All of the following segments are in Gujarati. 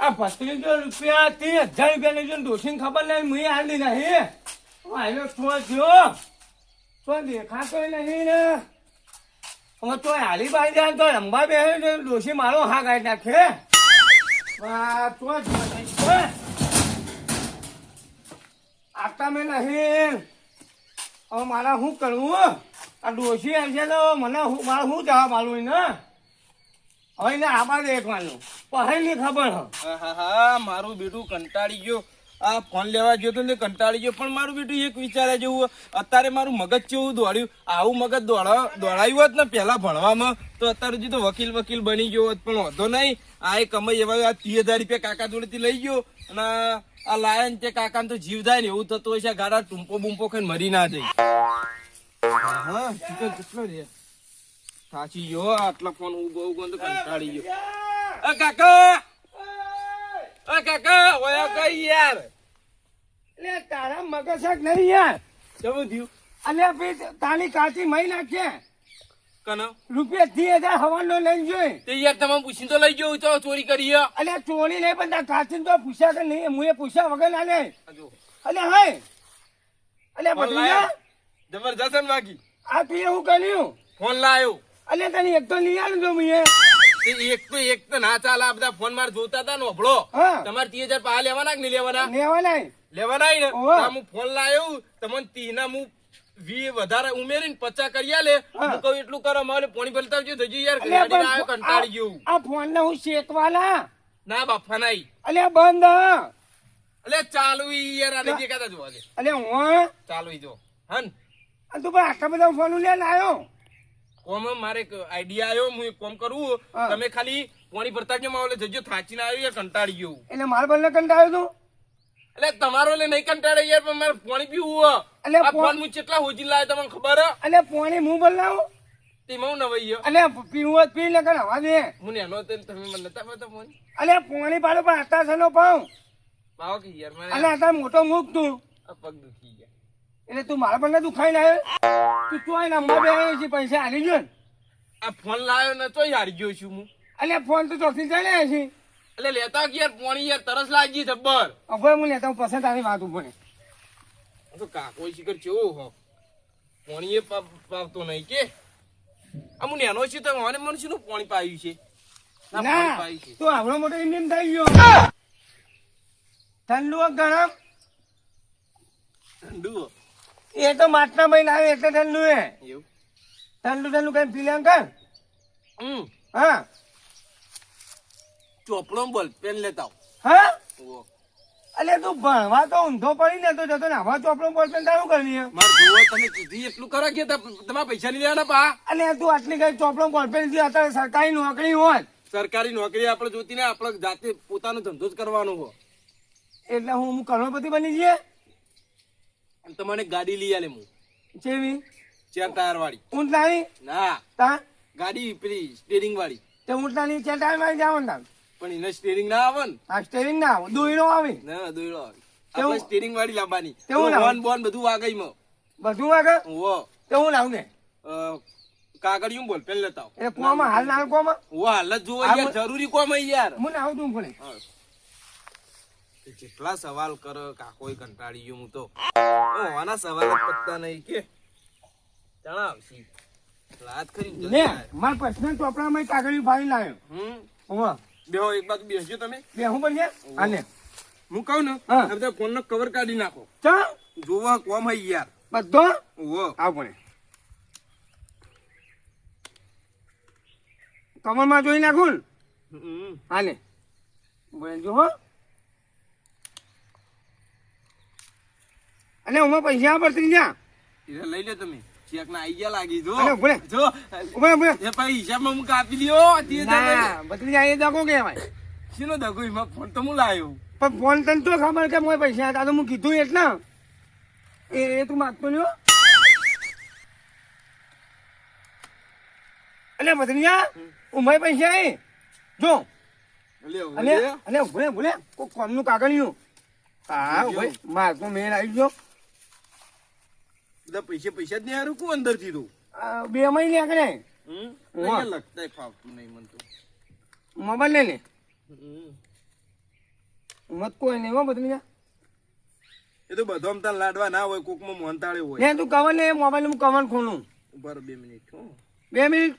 આ પત્રીસો રૂપિયા ત્રીસ હજાર રૂપિયા લેજો ડોસીને ખબર નહીં મુઈ આલી નહીં આયલો છો થયો. તો દેખાતો નહીં ને. હવે તો હાલી બાઈ જાય તો રંબા બે ડોસી મારો હા ગાઈ નાખે. તો. આટલા મેં નહીં. હવે મારા શું કરવું આ ડોસી છે તો મને મારે શું જવાબ આલું ને હવે આબા દેખવાનું. પહેલી ખબર હા. મારું બેટું કંટાળી ગયો. આ ફોન લેવા ગયો તો ને કંટાળી ગયો પણ મારું બેટું એક વિચારે જેવું અત્યારે મારું મગજ કેવું દોડ્યું. આવું મગજ દોડા દોડાયું હોત ને પહેલા ભણવામાં તો અત્યારે સુધી તો વકીલ વકીલ બની ગયો હોત પણ વાંધો નહીં. આ એક કમાઈ એવા આ ત્રીસ હજાર રૂપિયા કાકા જોડેથી લઈ ગયો. અને આ લાયન તે કાકાને તો જીવ થાય ને એવું થતું હોય છે ગાડા ટૂંપો બૂંપો ખાઈને મરી ના જાય. હા કેટલો રે. થાચી ગયો આટલા ફોન ઉગો ઉગો તો કંટાળી ગયો. અ કાકા! અ કાકા ઓયા કઈ યાર? એટલે તારા મગજ શાક નહીં યાર. કેવું થયું? અને ભઈ તાની કાચી મહી નાખે કનો? રૂપિયા ત્રીસ હજાર હવાનો લઈ જોઈ. તે યાર તમે પૂછી તો લઈ ગયો તો ચોરી કરી હે. અલે ચોરી નહીં પણ તાર કાચી તો પૂછ્યા કે નહીં? મુએ પૂછ્યા વગર ના લે. અલે હાય. અલે લાયો. જબરજસ્ત બાકી આ તું એવું કર્યું? ફોન લાયો. અલે તને એક તો લઈ આવ્યું તો મુએ. એક તો એક તો ના ચાલે. આ બધા ફોન માર જોતા હતા નોભળો. તમારે ત્રીસ હજાર પા લેવાના કે નહીં લેવાના? લેવાના લેવાના ને? હું ફોન લાયો તમને તીના હું વી વધારે ઉમેરીને પચાસ કરી આલે હા. કહું એટલું કરો મારે પોણી ભરતા આવજો થજો યાર અલે આવ્યો કંટાળી ગયું. આ- ફોન ને હું શેકવાલા ના બાપા નહીં. અલે બંધ. અલે ચાલુ ઈ યાર આને દેખાતા જોવા દે. અલે હું ચાલુ ઈ જો. હન. તું પણ આટલા બધા ફોન લે લાયો કોમ મારે એક આઈડિયા આવ્યો હું કોમ કરું. તમે ખાલી પોણી ભરતા જ માવલે જજો થાચીને આવ્યો કંટાળી ગયો એટલે મારા બંને કંટાળ્યો તું? એટલે તમારો લે નહીં કંટાળે યાર પણ મારે પાણી પીવું. એટલે ફોન હું કેટલા હોજી લાવ્યો તમને ખબર અલે પોણી હું બદલાવું તેમાં નવાઈ ગયો. અલે પીવું પી ને કણ હવા દે હું નેનો ને તમે મને નતા પાડતા ફોન અલે પોણી પાડો પણ આતા સનો પાઉં. પાવો કે યાર મને અલે આતા મોટો મૂક તું. પગ દુખી એટલે તું મારા પણ દુખાઈ ના તું ચોય ને અંબા બે છે પૈસા હારી ગયો આ ફોન લાવ્યો ને તોય હારી ગયો છું હું. અલે ફોન તો ચોથી ચાલે છે. એટલે લેતા યાર પાણી યાર તરસ લાગી જબ્બર હવે હું લેતા હું પસંદ આવી વાત ઉપર. તો કાકો શિખર કેવો હો. પોણી એ પાવતો નહીં કે. આ હું નેનો છું તો મને મને શું પોણી પાયું છે? ના, તો આવડો મોટો એમ એમ થઈ ગયો. ઠંડુ ગરમ. ઠંડુ. એ તો માટલા મહિના આવે એટલે ઠંડુ હે. એવું? ઠંડુ ઠંડુ કઈ પી લે કર હા. ચોપડો બોલ પેન લેતા. હા? અલે તું ભણવા તો ઊંધો પડી ને તો જતો ને આવા ચોપડો બોલપેન તારું કરવી માર જોવો તમે કીધી એટલું કરો કે તમા તમારા પૈસા નહીં લેવાના પા. અલે તું આટલી કઈ ચોપડો બોલપેનથી અત્યારે સરકારી નોકરી હોય. સરકારી નોકરી આપણે જોતી ને આપણે જાતે પોતાનો ધંધો જ કરવાનો હો એટલે હું હું કરોડપતિ બની જઈએ તમારે ગાડી લઈ આલે હું જેવી? ચાર ટાયર વાળી. ઊંટલાની? ના. તા? ગાડી પેલી સ્ટેરિંગ વાળી. તે ઊંટલાની ચાર ટાયર વાળી જાવ ને પણ એને સ્ટેરિંગ ના આવે ને. આ સ્ટેરિંગ ના આવે. દોઈડો આવે. ના દોઈડો આવે? આપણે સ્ટેરિંગ વાળી લાવવાની. કેવું? બોન બોન બધું વાગઈમાં. બધું વાગે? ઓ તે હું લાવું ને કાગળિયું બોલ પેલે લેતા એ કોમાં? હાલ ના કોમાં? ઓ હાલ જ જોવો મ- જરૂરી કોમ હે યાર. હું ના આવું પડે હા. તે જેટલા સવાલ કર કાકોય કંટાળી ગયો હું તો. આના સવાલ પતતા નહીં કે. જણાવશી. લાત કરી આય. મારા પર્સનલ ચોપડામાં કાગળિયું ફાડી લાવ્યો હમ? બેહો એક બાજુ બેસજો તમે. બે હું બનશે? આને હું કહું ને આ બધા ફોન નો કવર કાઢી નાખો. ચા. જોવા કોમ હઈ યાર. બધો? ઓ આવ પણ કમરમાં જોઈ નાખું આને જો હો. અને ઉમાં પૈસા પડતી જા. હીરા લઈ લે તમે. ચેક ના આઈ ગયા લાગી જો. જો. ઉભે ઉભે એ પછી હિસાબમાં હું કાપી લ્યો તે ના જાય એ દગો કહેવાય. શીનો દગો? એમાં ફોન તો હું લાયો. પણ ફોન તને તો ખબર કે મોય પૈસા હતા તો હું કીધું એટલે એ એ તું માગતો લ્યો? અલે બદલિયા ઉમય પૈસા એ. જો. અને અને ભૂલે ભૂલે કોઈ કોમનું કાગળિયું. હા ભાઈ માર મેળ આવી ગયો. બધા પૈસા પૈસા જ નહીં હારું કું અંદરથી તું બે મહિને આગળ હમ? લગતા ફાવતું નહીં મન તો. મોબાઈલ લઈ લે. મત કોઈ નહીં હો બદલી એ તો બધો તાર લાડવા ના હોય કોકમાં મોહનતાળે હોય. લે તું કવર ને મોબાઈલ હું કવર ખોલું. ઊભા બે મિનિટ હો. બે મિનિટ.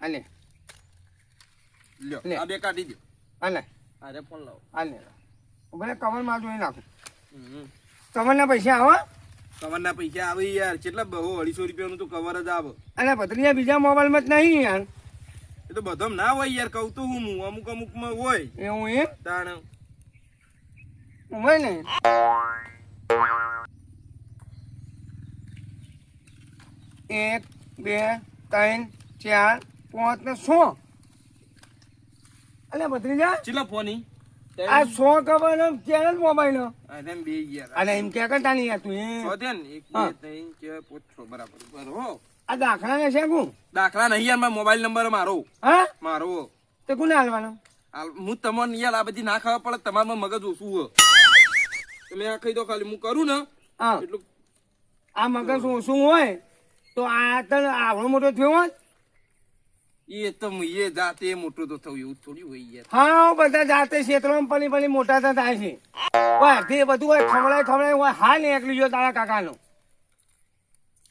હાલે લ્યો. આ બે કાઢી દો. હાલે અરે ફોન લાવો. હાલે ભલે કવરમાં જોઈ નાખું. કવરના પૈસા આવો. કવરના પૈસા આવે યાર. કેટલા બહુ અઢીસો રૂપિયાનું તો કવર જ આવે. અને પત્રીયા બીજા મોબાઈલમાં જ નહીં યાર. એ તો બધો ના હોય યાર કહું તો હું અમુક અમુકમાં હોય. એવું એ તાણ. હોય ને? એક બે ત્રણ ચાર પાંચ ને સો અલે ભત્રીજા? ચિલ્લા ફોની? આ સો કવર ચાર જ મોબાઈલ? એમ બે ગયા અને એમ કે કરતા નહીં યાર તું એ? સો ને એક બે ત્રણ ચાર પાંચ છ બરાબર. હો. આ દાખલા ને છે હું દાખલા નહીં યાર મારો મોબાઈલ નંબર મારો. હા? મારો. તે કોને હાલવાનો? હું તમને યાર આ બધી ના ખાવા પડે તમારામાં મગજ ઓછું હોય. તમે આ કહી દો ખાલી હું કરું ને હા. એટલું આ મગજ શું હોય તો આ તને આવડો મોટો થયો હોત? એ તો એ જાતે મોટો તો થયું એવું થોડી હોય હા બધા જાતે ક્ષેત્રમાં પલી પલી મોટા થાય છે. તે બધું હોય ખવડાય ખવડાય હોય હા ને એકલી જો તારા કાકાનો.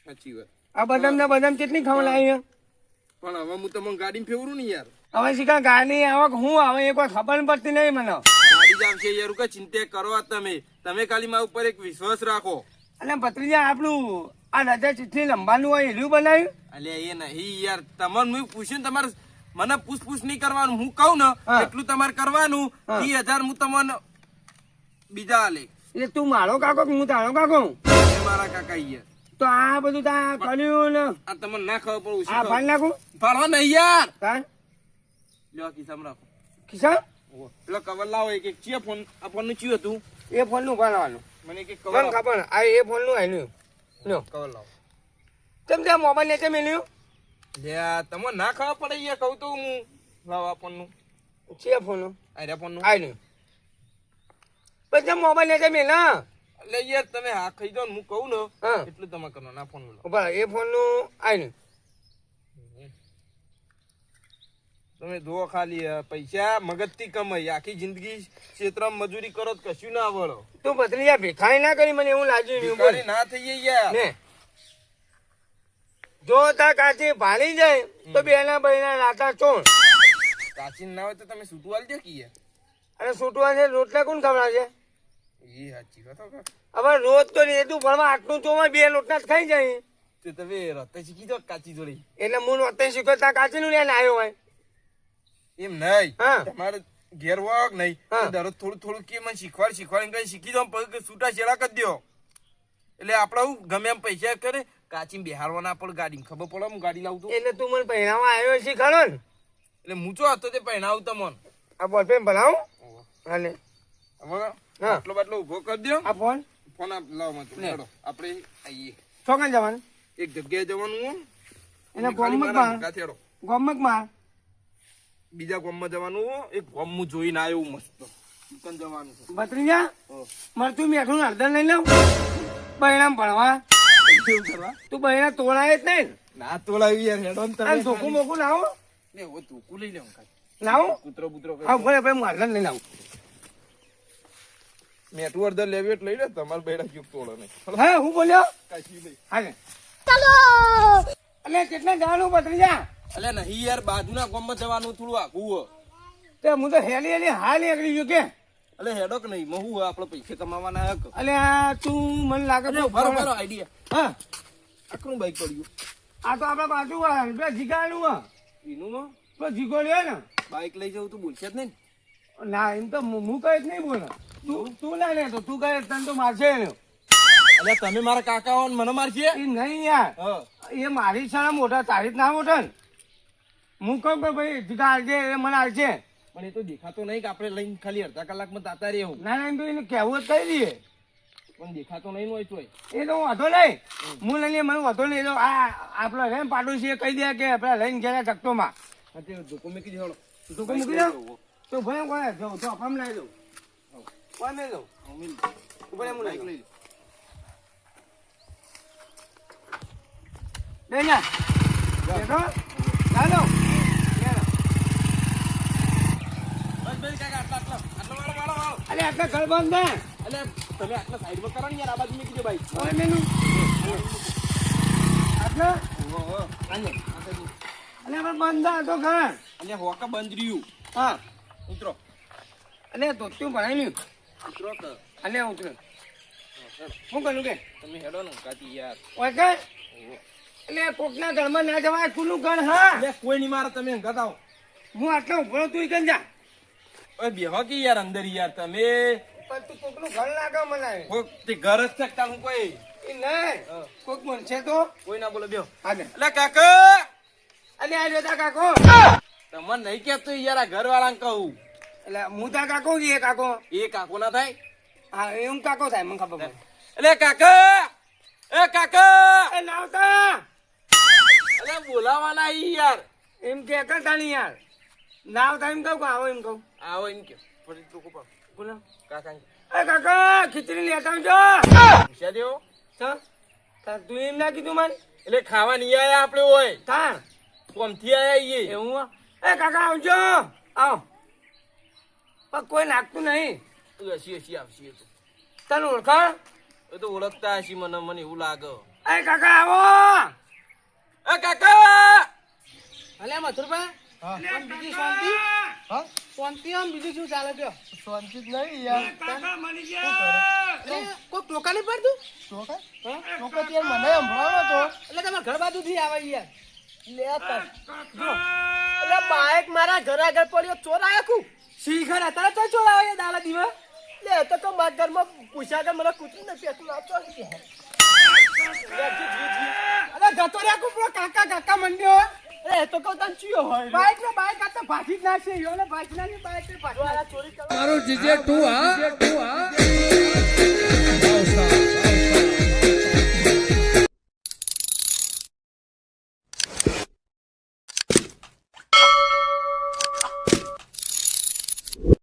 સાચી વાત. આ બદામ ના બદામ કેટલી ખવડાય પણ હવે હું તમને ગાડી ફેવરું ને યાર. હવે શીખા ગાડી આવક હું આવે એ કોઈ ખબર પડતી નહીં મને. ગાડી જ આવશે યાર ચિંતા કરો તમે. તમે ખાલી મારા ઉપર એક વિશ્વાસ રાખો. અને ભત્રીજા આપણું આ રજા ચૂંટણી લંબાનું હોય એલું બનાવ્યું? અલે એ નહીં યાર તમને હું પૂછ્યું તમારે મને પૂછપૂછ નહીં કરવાનું. હું કહું ને એટલું તમારે કરવાનું. ત્રીસ હજાર હું તમને બીજા આલે. એટલે તું મારો કાકો કે હું તારો કાકો મારા કાકા યાર તો આ બધું તા કર્યું ને? આ તમને ના ખબર પડે આ ફાડ નાખું? ફાળવા નહીં યાર. તાર? લ્યો ખિસ્સામાં રાખો. ખિસ્સા? એટલે કવર લાવો એક એક ચિયા ફોન આ ફોનનું ચિયું હતું. એ ફોનનું ઉપાડવાનું. મને એક કવર ખબર આ એ ફોનનું આલ્યું લ્યો. કવર લાવો. કેમ ત્યાં મોબાઈલ નીચે મેલ્યું લ્યા ના ખબર પડે યાર કહું તો હું. લાવો આ છે ફોનનું? ફોનનું. ફોનનું આલ્યું પછી મોબાઈલ નીચે મેલા એટલે યાર તમે હા ખાઈ ને હું કહું ને એટલું તમે કરો ના ફોન ઊભા એ ફોનનું નું આલ્યું તમે જુઓ ખાલી પૈસા મગજથી કમાઈ. આખી જિંદગી ક્ષેત્રમાં મજૂરી કરો તો કશું ના વળો. તું ભત્રીજા ભેખાઈ ના કરી મને એવું લાગ્યું નહીં ના થઈ ગયા ને? જો તા કાચી ભાળી જાય તો બેના બહેના રાતા ચોણ. કાચી ના હોય તો તમે સુટવા આલજો કે અને છૂટવા છે રોટલા કોણ ખવડાવશે? એ સાચી વાત હવે રોજ તો નહીં તું ભણવા આટલું ચોમાં બે રોટલા જ ખાઈ જાય. તે તમે રતે શીખી દો કાચી જોડી. એટલે હું શીખો તા કાચી નું લઈને આવ્યો હોય. એમ નહીં. હા. તમારે ઘેર હોક નહીં. દરરોજ થોડું થોડું કે મને શીખવાડ શીખવાડ કઈ શીખી દો પછી છૂટા છેડા કરી દો એટલે આપણે હું ગમે એમ પૈસા કરે કાચી બિહારવાના પણ ગાડી ખબર પડે હું ગાડી લાવું તો? એટલે તું મને પહેરાવા આવ્યો શીખાડો ને. એટલે મૂચો હતો તે પહેરાવું તમને? આ બોલપેન ભણાવું હાલે. હવે આટલો બાટલો ઊભો કરી દો આ ફોન? ફોન આપ લાવો મને આપણે આવીએ ચોકન જવાનું. એક જગ્યાએ જવાનું હો. એને ગોમકમાં. ગોમકમાં. બીજા ગામમાં જવાનું એક ગામ હું જોઈને આવ્યો મસ્ત. દુકાન જવાનું છે. ભત્રીજા મારે મરતું મેઠું હળદર લઈ લઉં બહેરામ ભણવા. કેવું કરવા? તું બહેરા તોડાય જ નહીં ના. તોળાવી યાર હેડો ને અને તમે ધોકું મોકું લાવો. ને હવે ધોકું લઈ ખાલી. લાવો. કૂતરો બૂતરો હા ભાઈ ભાઈ હું હળદર લઈ લાવું. મેઠું અડધર લેવી એટલે લઈ લે તમારે બહેરા ચૂક તોડો નહીં. હા હું બોલ્યો? કશું નહીં. હા ચાલો એટલે કેટલા જવાનું ભત્રીજા? અલે નહીં યાર બાજુના ગામમાં જવાનું થોડું આઘું હો તે હું તો હેલી હેલી હાલ નીકળી ગયો કે. અલે હેડો કે નહીં મહુ હો, આપણે પૈસા કમાવાના હક અલે આ તું મને લાગે છે તો બરો બરો આઈડિયા હા. આકરું બાઈક પડ્યું. આ તો આપણે બાજુ આ એનું હો, પેલો જીગો લ્યો ને. બાઈક લઈ જવું તું બોલશે જ નહીં ના. એમ તો હું કઈ જ નહીં બોલે. તું તું ના લે તો તું કઈ તને તો મારશે નહીં અલે તમે મારા કાકા હો મને મારશે? એ નહીં યાર. હા. એ મારી શાળા મોટા તારી જ ના મોટા ને. હું કહું કે ભાઈ જીગા હાલજે એ મને હાલશે પણ એ તો દેખાતો નહીં કે આપણે લઈને ખાલી અડધા કલાકમાં તાતા રહેવું ના ના તો એને કહેવું જ કહી દઈએ. પણ દેખાતો નહીં હોય તોય. એ તો વાંધો નહીં. હું લઈને મને વાંધો નહીં. તો આ આપણો રેમ પાડોશી કહી દે કે આપણે લઈને ગયા ધક્તોમાં હા ધોકો મૂકી દેવાનો તું મૂકી દો? તો ભાઈ કોને જો લઈ લઈ ઉપર લઈ લઉં. બેઠો. ચાલો બસ નહીં કાકા આટલા આટલા આટલા વાળો ઘર બંધ ને? એટલે તમે આટલા સાઈડમાં કરો ને યાર આ બાજુ મેં કીધું ભાઈ. ઓય મેનું. આટલા? અલે હવે બંધ હતો ઘર. અને હોકા બંધ રહ્યું. હા. ઉતરો. અને ધોત્યું ભણાઈ ઉતરો તો. અને ઉતરો. શું કરું કે? તમે હેડો ને કાતી યાર. ઓય કે? એટલે કોકના ઘરમાં ના જવાય ખુલ્લું ઘર હા. કોઈ નહીં મારે તમે હંગાત હું આટલો ઊભો તું ઈકન જા. ઓય બેહો કે યાર અંદર યાર તમે. પણ તું કોકનું ઘર લાગે મને કોક તે ઘર જ શકતા હું કોઈ? એ નહીં. કોક કોક છે તો? કોઈ ના બોલો બેહો. આને એટલે કાકા! અને આ જોતા કાકો. તમને નહીં કહેતો યાર આ ઘર વાળાને કહું. એટલે હું તા કાકો કે એ કાકો? એ કાકો ના થાય? હા એ હું કાકો થાય મને ખબર એટલે કાકા! એ કાકા! એ લાવતા. એટલે બોલાવાના યાર. એમ કે કરતા નહીં યાર. લાવતા એમ કહું આવો એમ કહું. આવો એમ કે ફરી ટોકો પર બોલો. કાકા એ કાકા ખીચડી લેતા આવજો. પૂછ્યા દેવો. તાર તું એમ ના કીધું મને. એટલે ખાવા નહીં આયા આપણે હોય. તા. કોમથી આયા ઈએ? એવું? એ કાકા આવજો. આવ. પણ કોઈ નાખતું નહીં. હસી હસી આવશે તો. તને ઓળખાણ? એ તો ઓળખતા હશી મને મને એવું લાગે. એ કાકા આવો. એ કાકા! અલે મથુરભાઈ. બીજી શાંતિ? શાંતિ આમ બીજું શું ચાલે કયો શાંતિ જ નહીં યાર. કાકા મળી ગયા! કોઈ ટોકા નહીં પડતું? ચોકા ચોકા ત્યાં મને સંભળાવો તો. એટલે તમારા ઘર બાજુ આવે યાર. લે એટલે બાઈક મારા ઘર આગળ પડ્યો ચોર આયા કુ અત્યારે તો ચોર આવે દાલા દીવા લે તો તો મારા ઘરમાં પૂછ્યા કે મને કૂતરી નથી પેટું આપતો અરે જતો કાકા કાકા મંડ્યો. એ તો કહું તને ચિયો હોય બાઈક ને બાઈક આ તો ભાગી જ નાખશે યો ને ભાગી નાખી બાઈક ને ભાગી ચોરી કરવા મારું જીજે ટુ હા? ટુ હા.